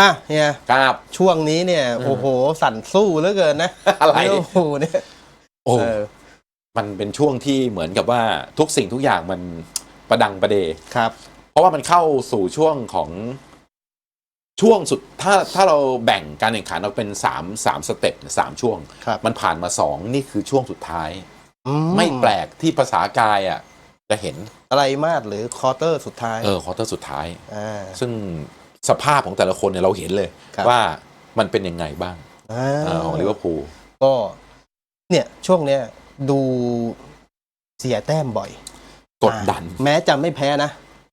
อะเฮียครับ ช่วงนี้เนี่ย โอ้โห สั่นสู้เหลือเกินนะอะไร โอ้โหเนี่ยโอ้เออมันเป็นช่วงที่เหมือนกับว่าทุกสิ่งทุกอย่างมันประดังประเด ครับ เพราะว่ามันเข้าสู่ช่วงของช่วงสุดถ้าถ้าเราแบ่งการแข่งขันออกเป็นสามสามสเต็ปสามช่วง ครับ มันผ่านมาสองนี่คือช่วงสุดท้าย อืไม่แปลกที่ภาษากายอะจะเห็นอะไรมากหรือคอร์เตอร์สุดท้ายเออคอร์เตอร์สุดท้าย อ่าซึ่ง สภาพของแต่ละคนเนี่ยเราเห็นเลย ครับ ว่ามันเป็นยังไงบ้างอ่าเออของลิเวอร์พูลก็เนี่ยช่วงเนี้ยดูเสียแต้มบ่อยกดดัน อ่าแม้จะไม่แพ้นะ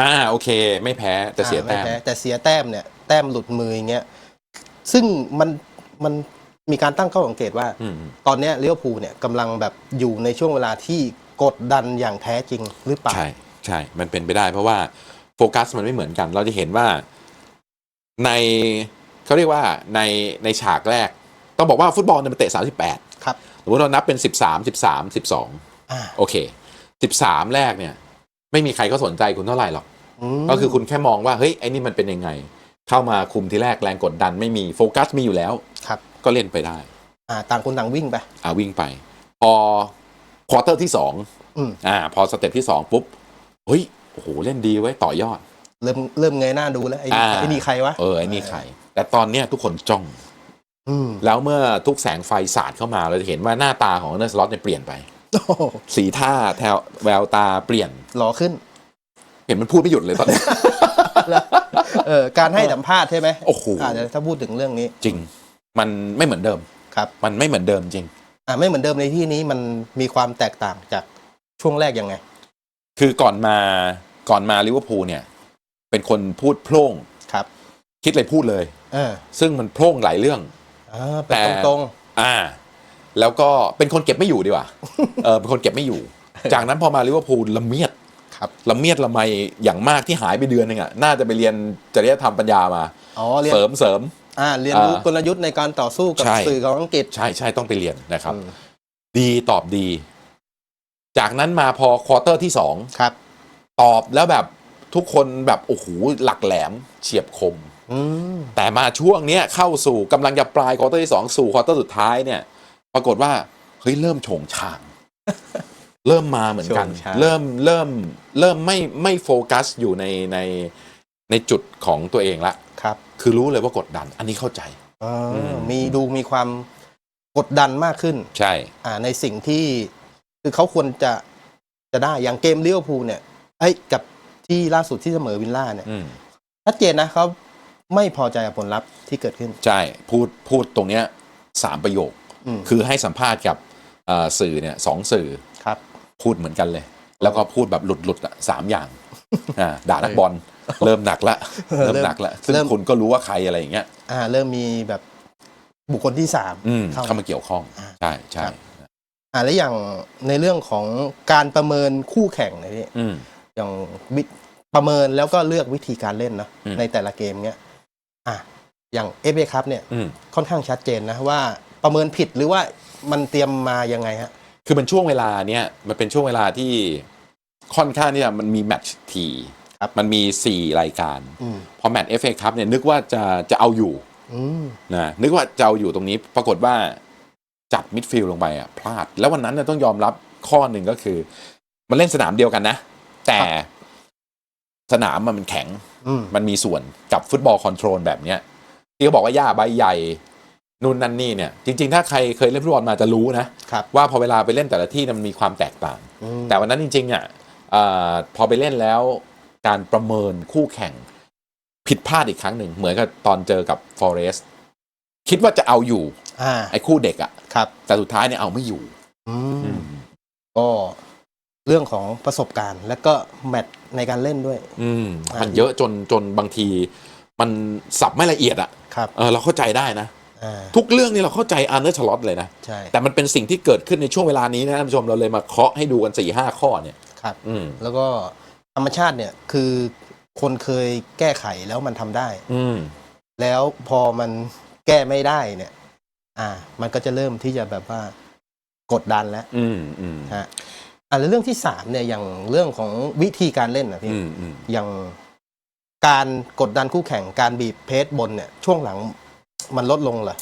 อ่าโอเค ไม่แพ้แต่เสียอ่าแต้มไพ้แต่เสียแต้มเนี่ยแต้มหลุดมืออย่างเงี้ยซึ่งมันมันมีการตั้งข้อสังเกตว่า อืมตอนเนี้ยลิเวอร์พูลเนี่ยกำลังแบบอยู่ในช่วงเวลาที่กดดันอย่างแท้จริงหรือเปล่า ใช่ใช่ มันเป็นไปได้เพราะว่าโฟกัสมันไม่เหมือนกัน เราจะเห็นว่า ในเขาเรียกว่าในในฉากแรก ต้องบอกว่าฟุตบอลเนี่ยมันเตะ 38 ครับสมมติเรานับเป็น 13 13 12อ่าโอเค 13 แรกเนี่ย ไม่มีใครก็สนใจคุณเท่าไหร่หรอกมก็คือคุณแค่มองว่า เฮ้ย ไอ้นี่มันเป็นยังไง เข้ามาคุมทีแรกแรงกดดันไม่มีโฟกัสมีอยู่แล้วครับ ก็เล่นไปได้ อ่า ต่างคนต่างวิ่งไป อ่าวิ่งไป พอควอเตอร์ที่สองอืมอ่า พอสเต็ปที่สองปุ๊บเฮ้ยโอ้โหเล่นดีไว้ยต่อยอด เริ่มเริ่มเงยหน้าดูแล้วไอ้นี่อ่า ไอ้นี่ใครวะเออไอ้นี่ใครแต่ตอนเนี้ยทุกคนจ้อง อืมแล้วเมื่อทุกแสงไฟสาดเข้ามาเราจะเห็นว่าหน้าตาของเนอร์สล็อตเนี่ยเปลี่ยนไป โอ้โหสีท่าแถวแววตาเปลี่ยน หล่อขึ้น เห็นมันพูดไม่หยุดเลยตอนนี้เออการให้สัมภาษณ์ใช่ไหมโอ้โหอ่าเดี๋ยวถ้าพูดถึงเรื่องนี้จริง มันไม่เหมือนเดิม ครับ มันไม่เหมือนเดิมจริง อ่าไม่เหมือนเดิมในที่นี้มันมีความแตกต่างจากช่วงแรกยังไง คือก่อนมาก่อนมาลิเวอร์พูลเนี่ย เป็นคนพูดโพร่งครับ คิดอะไรพูดเลย เออซึ่งมันโพร่งหลายเรื่องอ่าแต่เป็นตรงอ่า แล้วก็เป็นคนเก็บไม่อยู่ดีกว่า เออเป็นคนเก็บไม่อยู่ จากนั้นพอมาลิเวอร์พูลละเมียดๆครับละเมียดละไมอย่างมากที่หายไปเดือนหนึงอะน่าจะไปเรียนจริยธรรมปัญญามาอ๋อเรียนเสริมเสริม อ่าเรียนรู้อ่ากลยุทธ์ในการต่อสู้กับใช่ สื่อของอังกฤษ ใช่ใช่ต้องไปเรียนนะครับ อืม ดีตอบดี จากนั้นมาพอควอเตอร์ที่สองครับ ตอบแล้วแบบ ทุกคนแบบโอ้โหหลักแหลมเฉียบคมอืมแต่มาช่วงเนี้ยเข้าสู่กำลังจะปลายควอเตอร์ที่สองสู่ควอเตอร์สุดท้ายเนี่ย ปรากฏว่าเฮ้ยเริ่มโฉงฉาง เริ่มมาเหมือนกัน โฉงฉาง เริ่มเริ่มเริ่มไม่ไม่โฟกัสอยู่ในในในจุดของตัวเองละ ครับคือรู้เลยว่ากดดัน อันนี้เข้าใจอ่าอืมมีดูมีความกดดันมากขึ้น ใช่ อ่าในสิ่งที่คือเขาควรจะจะได้อย่างเกมลิเวอร์พูลเนี่ยไอ้ยกับ ที่ล่าสุดที่เสมอวิลล่าเนี่ยอืมชัดเจนนะเขาไม่พอใจกับผลลัพธ์ที่เกิดขึ้น ใช่พูดพูดตรงเนี้ยสามประโยค อืม คือให้สัมภาษณ์กับเอ่อสื่อเนี่ยสองสื่อครับ พูดเหมือนกันเลย แล้วก็พูดแบบหลุดหลุดๆอะสามอย่างอ่าด่านักบอลเริ่มหนักละเริ่มหนักละซึ่งเริ่มคุณก็รู้ว่าใครอะไรอย่างเงี้ย อ่า เริ่มมีแบบบุคคลที่สามอืมเข้าเข้ามาเกี่ยวข้องอ่าใช่ใช่ครับ อ่าแล้วอย่างในเรื่องของการประเมินคู่แข่งเนี่ยพี่อืม อย่างวิประเมินแล้วก็เลือกวิธีการเล่นเนาะอืมในแต่ละเกมเนี้ยอะอย่างเอฟเอคัพเนี่ยอืมค่อนข้างชัดเจนนะว่าประเมินผิดหรือว่ามันเตรียมมายังไงฮะคือมันช่วงเวลาเนี้ยมันเป็นช่วงเวลาที่ค่อนข้างเนี่ยมันมีแมตช์ทีครับมันมีสี่รายการอืมพอแมตช์เอฟเอคัพเนี่ยนึกว่าจะจะเอาอยู่อืมนะนึกว่าจะเอาอยู่ตรงนี้ปรากฏว่าจัดมิดฟิลด์ลงไปอะพลาด แล้ววันนั้นเนี่ยต้องยอมรับข้อหนึ่งก็คือ มันเล่นสนามเดียวกันนะ แต่สนามมันมันแข็งอืมมันมีส่วนกับฟุตบอลคอนโทรลแบบเนี้ยที่เขาบอกว่าหญ้าใบใหญ่นู่นนั่นนี่เนี่ย จริง ๆ ถ้าใครเคยเล่นฟุตบอลมาจะรู้นะครับว่าพอเวลาไปเล่นแต่ละที่เนี่ยมันมีความแตกต่างอืมแต่วันนั้นจริงๆอะเอ่อพอไปเล่นแล้วการประเมินคู่แข่ง ผิดพลาดอีกครั้งหนึ่ง เหมือนกับตอนเจอกับฟอเรสต์คิดว่าจะเอาอยู่อ่าไอ้คู่เด็กอะครับแต่สุดท้ายเนี่ยเอาไม่อยู่อืมก็ เรื่องของประสบการณ์ และก็แมตช์ในการเล่นด้วย อืมอ่ามัมันเยอะจนจนบางที มันสับไม่ละเอียดอะครับเออเราเข้าใจได้นะ อ่าทุกเรื่องนี่เราเข้าใจอาร์เนอร์ชลอตเลยนะ ใช่แต่มันเป็นสิ่งที่เกิดขึ้นในช่วงเวลานี้นะท่านผู้ชมเราเลยมาเคาะให้ดูกันสี่ห้าข้อเนี่ย ครับ อืม แล้วก็ธรรมชาติเนี่ยคือคนเคยแก้ไขแล้วมันทำได้ อืม แล้วพอมันแก้ไม่ได้เนี่ย อ่า มันก็จะเริ่มที่จะแบบว่ากดดันแล้วอืมอืม ฮะ อ่าแล้วเรื่องที่สามเนี่ยอย่างเรื่องของวิธีการเล่นนะพี่อืมอืมอย่างการกดดันคู่แข่งการบีบเพสบนเนี่ย ช่วงหลังมันลดลงเหรอ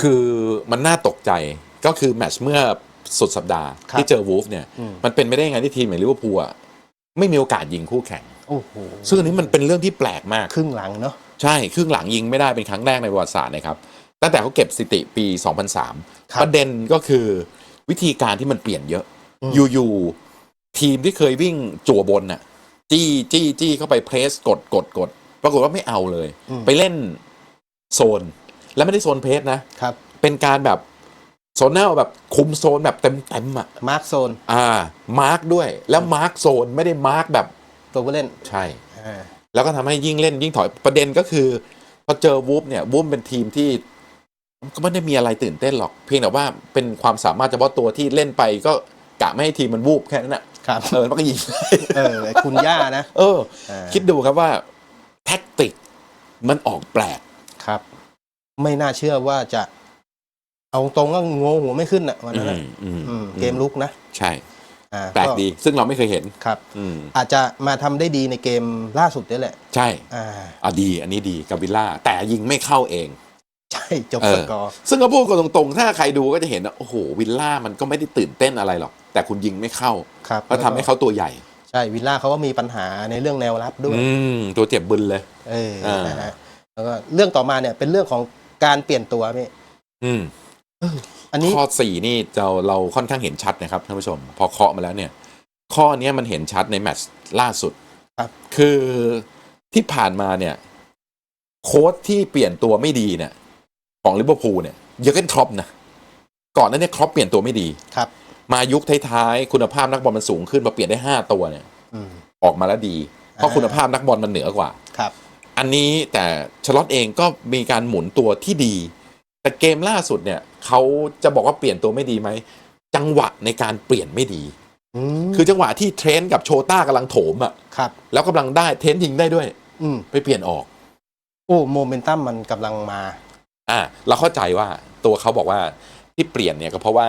คือมันน่าตกใจก็คือแมตช์เมื่อสุดสัปดาห์ครับที่เจอวูฟเนี่ย อืม มันเป็นไม่ได้ไงที่ทีมอย่างลิเวอร์พูลอะไม่มีโอกาสยิงคู่แข่ง โอ้โหซึ่งอันนี้มันเป็นเรื่องที่แปลกมาก ครึ่งหลังเนาะ ใช่ครึ่งหลังยิงไม่ได้เป็นครั้งแรกในประวัติศาสตร์นะครับ ตั้งแต่เขาเก็บสถิติปี2003ครับประเด็นก็คือวิธีการที่มันเปลี่ยนเยอะ อืมอยู่ๆทีมที่เคยวิ่งจั่วบนน่ะ จี้จี้จี้เข้าไปเพรสกดกดกดปรากฏว่าไม่เอาเลยอืมไปเล่นโซน แล้วไม่ได้โซนเพรสนะครับ เป็นการแบบโซนแนลแบบคุมโซนแบบเต็มเต็มๆอะมาร์คโซน อ่า มาร์กด้วย แล้วมาร์กโซนไม่ได้มาร์กแบบตัวผู้เล่นใช่อ่าแล้วก็ทำให้ยิ่งเล่นยิ่งถอยประเด็นก็คือพอเจอวูฟเนี่ยวูฟเป็นทีมที่ก็ไม่ได้มีอะไรตื่นเต้นหรอก เพียงแต่ว่าเป็นความสามารถเฉพาะตัวที่เล่นไปก็ กะไม่ให้ทีมมันวูบแค่นั้นแหะครับเออมันก็ยิงเออไอ้คุณย่านะ เอออ่าคิดดูครับว่าแท็กติกมันออกแปลกครับ ไม่น่าเชื่อว่าจะเอาตรงก็งงหัวไม่ขึ้นอะวันอืนั้นอะมอืมอืมเกมลุกนะ ใช่อ่าแปลกดีซึ่งเราไม่เคยเห็นครับอืมอาจจะมาทำได้ดีในเกมล่าสุดนี่แหละ ใช่อ่าอะดี อันนี้ดีกับวิลล่า แต่ยิงไม่เข้าเอง ใช่จบเอสอกอร์ซึ่งก็พูดกันตรงๆ ถ้าใครดูก็จะเห็นว่าโอ้โหวิลล่ามันก็ไม่ได้ตื่นเต้นอะไรหรอก แต่คุณยิงไม่เข้าครับก็ทำให้เขาตัวใหญ่ ใช่วิลล่าเขาก็มีปัญหาในเรื่องแนวรับด้วย อืม ตัวเจ็บบึนเลย เอออ่าน นะฮะแล้วก็เรื่องต่อมาเนี่ยเป็นเรื่องของการเปลี่ยนตัวพี่อืม อันนี้ข้อสี่นี่เราเราค่อนข้างเห็นชัดนะครับท่านผู้ชม พอเคาะมาแล้วเนี่ย ข้อเนี้ยมันเห็นชัดในแมตช์ล่าสุด ครับ คือที่ผ่านมาเนี่ย โค้ชที่เปลี่ยนตัวไม่ดีเนี่ย ของลิเวอร์พูลเนี่ยเยอร์เกนครอปนะก่อนหนั้นเนี่ยครอปเปลี่ยนตัวไม่ดี ครับ มายุคท้ายๆคุณภาพนักบอลมันสูงขึ้นมาเปลี่ยนได้ห้าตัวเนี่ยอืม ออกมาแล้วดี เพราะอ่า คุณภาพนักบอลมันเหนือกว่า ครับ อันนี้แต่ชลอตเองก็มีการหมุนตัวที่ดี แต่เกมล่าสุดเนี่ยเขาจะบอกว่าเปลี่ยนตัวไม่ดีไหม จังหวะในการเปลี่ยนไม่ดี อืมคือจังหวะที่เทรนต์กับโชต้ากำลังโถมอะครับ แล้วกำลังได้เทรนต์ยิงได้ด้วย อืม ไปเปลี่ยนออก โอ้โมเมนตัมมันกำลังมา อะเราเข้าใจว่าตัวเขาบอกว่าที่เปลี่ยนเนี่ยก็เพราะว่า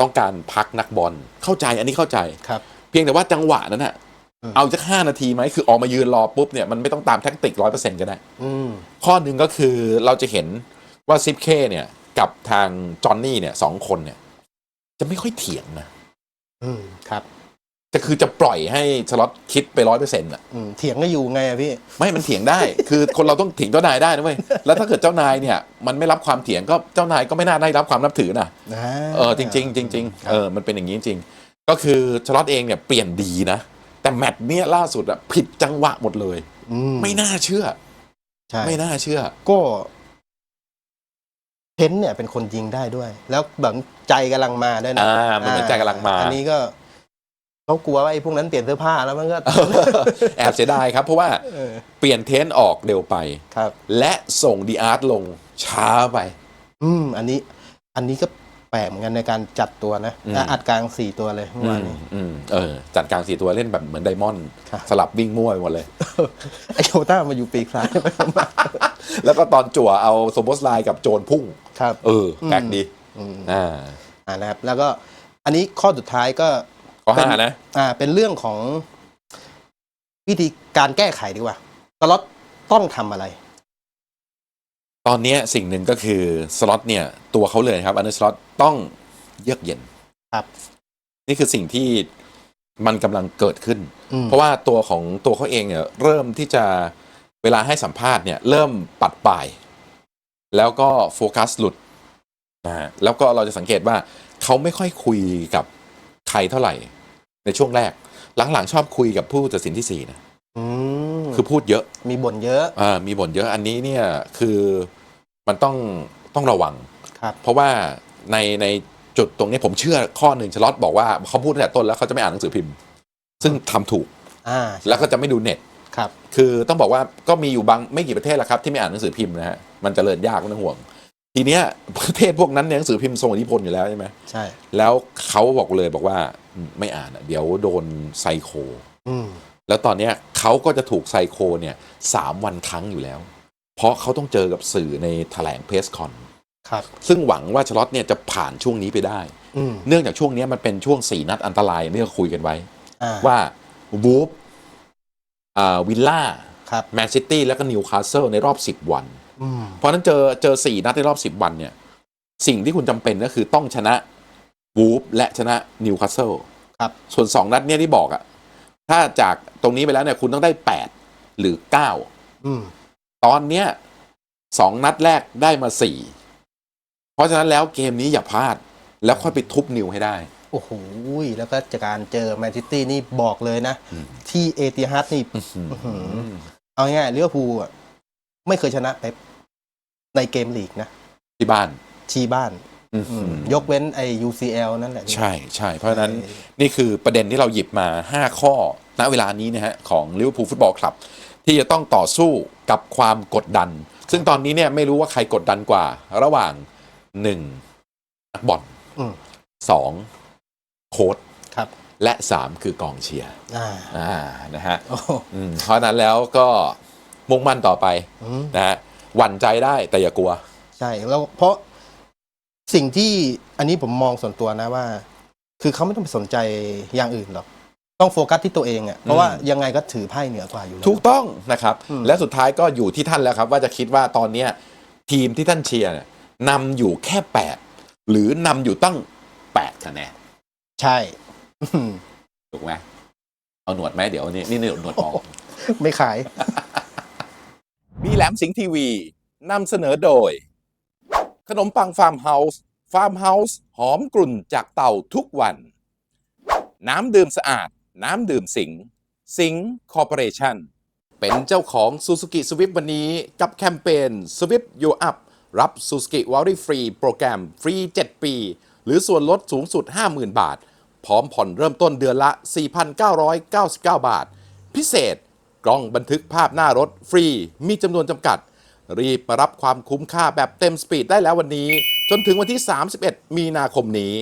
ต้องการพักนักบอลเข้าใจอันนี้เข้าใจครับ เพียงแต่ว่าจังหวะนั้นอะอืมเอาสักห้านาทีไหมคือออกมายืนรอปุ๊บเนี่ยมันไม่ต้องตามแท็กติกร้อยเปอร์เซ็นต์ก็ได้อืมข้อหนึ่งก็คือเราจะเห็นว่าซิปเคเนี่ยกับทางจอห์นนี่เนี่ยสองคนเนี่ย จะไม่ค่อยเถียงนะ อืมครับ จะคือจะปล่อยให้สล็อตคิดไปร้อยเปอร์เซ็นต์อะอืมเถียงก็อยู่ไงอะพี่ ไม่มันเถียงได้ คือคนเราต้องเถียงเจ้านายได้นะเว้ยแล้วถ้าเกิดเจ้านายเนี่ย มันไม่รับความเถียงก็เจ้านายก็ไม่น่าได้รับความนับถือนะนะเออจริง ๆ จริงคๆรับเออมันเป็นอย่างนี้จริงๆก็คือสล็อตเองเนี่ยเปลี่ยนดีนะแต่แมตช์เนี้ยล่าสุดอะผิดจังหวะหมดเลยอืมไม่น่าเชื่อใช่ไม่น่าเชื่อ ก็เทนเนี่ยเป็นคนยิงได้ด้วย แล้วแบบใจกำลังมาด้วยนะอ่ามันเหมือนใจกำลังมา อันนี้ก็ เขากลัวว่าไอ้พวกนั้นเปลี่ยนเสื้อผ้าแล้วมันก็ แอบเสียดายครับ เพราะว่าเออ เปลี่ยนเทนออกเร็วไป ครับ และส่งดีอาร์ตลงช้าไป อืม อันนี้ อันนี้ก็แปลกเหมือนกันในการจัดตัวนะอืม อัดกลางสี่ตัวเลยเมื่อวานนี้ อืมเออ จัดกลางสี่ตัวเล่นแบบเหมือนไดมอนด์ครับ สลับวิ่งมั่วไปหมดเลย ไอโชต้ามาอยู่ปีกซ้าย แล้วก็ตอนจั่วเอาโซโบสไลน์กับโจนพุ่ง ครับ เออแปลกดีอืม อ่า อ่านะครับแล้วก็อันนี้ข้อสุดท้ายก็ ข้อห้าเป็นนะอ่า เป็นเรื่องของวิธีการแก้ไขดีกว่าตลอดต้องทำอะไร ตอนเนี้ยสิ่งหนึ่งก็คือสล็อตเนี่ย ตัวเขาเลยครับอันนี้สล็อตต้องเยือกเย็นครับ นี่คือสิ่งที่มันกำลังเกิดขึ้นอืมเพราะว่าตัวของตัวเขาเองเนี่ย เริ่มที่จะเวลาให้สัมภาษณ์เนี่ย เริ่มปัดป่าย แล้วก็โฟกัสหลุดนะฮะแล้วก็เราจะสังเกตว่าเขาไม่ค่อยคุยกับ ใครเท่าไหร่ ในช่วงแรก หลังๆ ชอบคุยกับผู้ตัดสินที่สี่นะอืมคือพูดเยอะมีบ่นเยอะอ่ามีบ่นเยอะอันนี้เนี่ยคือมันต้องต้องระวังครับเพราะว่าในในจุดตรงนี้ผมเชื่อข้อหนึ่งชลอตบอกว่าเขาพูดตั้งแต่ต้นแล้วเขาจะไม่อ่านหนังสือพิมพ์ ซึ่งทำถูกอ่าแล้วก็จะไม่ดูเน็ตครับ คือต้องบอกว่าก็มีอยู่บางไม่กี่ประเทศแล้วครับที่ไม่อ่านหนังสือพิมพ์นะฮะมันจเจริญยากไม่ต้องห่วง ทีเนี้ยประเทศพวกนั้นเนี่ยหนังสือพิมพ์ทรงอิทธิพลอยู่แล้วใช่ไหมใช่ แล้วเขาบอกเลยบอกว่าอืมไม่อ่านอะเดี๋ยวโดนไซโค อืม แล้วตอนเนี้ยเขาก็จะถูกไซโคเนี่ยสามวันครั้งอยู่แล้ว เพราะเขาต้องเจอกับสื่อในแถลงเพสคอน ครับ ซึ่งหวังว่าชลอตเนี่ยจะผ่านช่วงนี้ไปได้ อืม เนื่องจากช่วงเนี้ยมันเป็นช่วงสี่นัดอันตรายที่เราคุยกันไว้ อ่า ว่าวูฟอ่าวิลล่า ครับ แมนซิตี้ แล้วก็นิวคาสเซิลในรอบ 10 วันอืม เพราะฉะนั้นเจอเจอสี่นัดในรอบ10วันเนี่ย สิ่งที่คุณจำเป็นก็คือต้องชนะวูฟและชนะนิวคาสเซิลครับ ส่วน2นัดเนี่ยที่บอกอะถ้าจากตรงนี้ไปแล้วเนี่ยคุณต้องได้8หรือ9อืมตอนเนี้ยสองนัดแรกได้มา4เพราะฉะนั้นแล้วเกมนี้อย่าพลาด แล้วค่อยไปทุบนิวให้ได้ โอ้โห แล้วก็จากการเจอแมนซิตี้นี่บอกเลยนะอืมที่เอติฮัดนี่อื้อหือหือเอาง่ายๆลิเวอร์พูลอะ ไม่เคยชนะเป๊ปในเกมลีกนะที่บ้านชีบ้าน อื้ออืหืมอยกเว้นไอ้ UCL นั่นแหละ ใช่ใช่เพราะฉะนั้นนี่คือประเด็นที่เราหยิบมา 5 ข้อณเวลานี้นะฮะ ของลิเวอร์พูลฟุตบอลคลับ ที่จะต้องต่อสู้กับความกดดัน ซึ่งตอนนี้เนี่ยไม่รู้ว่าใครกดดันกว่า ระหว่าง 1. นักบอล อืม 2. โค้ชครับ และ 3 คือกองเชียร์อ่า อ่านะฮะ โอ้โห อืมเพราะฉะนั้นแล้วก็ มุ่งมั่นต่อไปอืมนะฮะหวั่นใจได้แต่อย่ากลัว ใช่แล้วเพราะสิ่งที่อันนี้ผมมองส่วนตัวนะว่า คือเขาไม่ต้องไปสนใจอย่างอื่นหรอกต้องโฟกัสที่ตัวเองอะ่ะเพราะว่ายังไงก็ถือไพ่เหนือกว่าอยู่แล้ว ถูกต้องนะครับ อืม และสุดท้ายก็อยู่ที่ท่านแล้วครับ ว่าจะคิดว่าตอนเนี้ยทีมที่ท่านเชียร์เนี่ยนำอยู่แค่ 8 หรือนำอยู่ตั้ง8คะแนนใช่อืมถูกไหมเอาหนวดไหมเดี๋ยวนี่นี่หนวดหนวดออกไม่ขาย มีแหลมสิงห์ทีวีนำเสนอโดย ขนมปังฟาร์มเฮาส์ฟาร์มเฮาส์หอมกลุ่นจากเต่าทุกวัน น้ำดื่มสะอาด น้ำดื่มสิงห์สิงห์คอร์ปอเรชั่นเป็นเจ้าของ Suzuki Swift วันนี้กับแคมเปญ Swift You Up รับ Suzuki w a r r y Free โปรแกรมฟรี 7 ปี หรือส่วนลดสูงสุด 50,000 บาท พร้อมผ่อนเริ่มต้นเดือนละ 4,999 บาท พิเศษ กล้องบันทึกภาพหน้ารถฟรี มีจำนวนจำกัด รีบมารับความคุ้มค่าแบบเต็มสปีดได้แล้ววันนี้ จนถึงวันที่ 31 มีนาคมนี้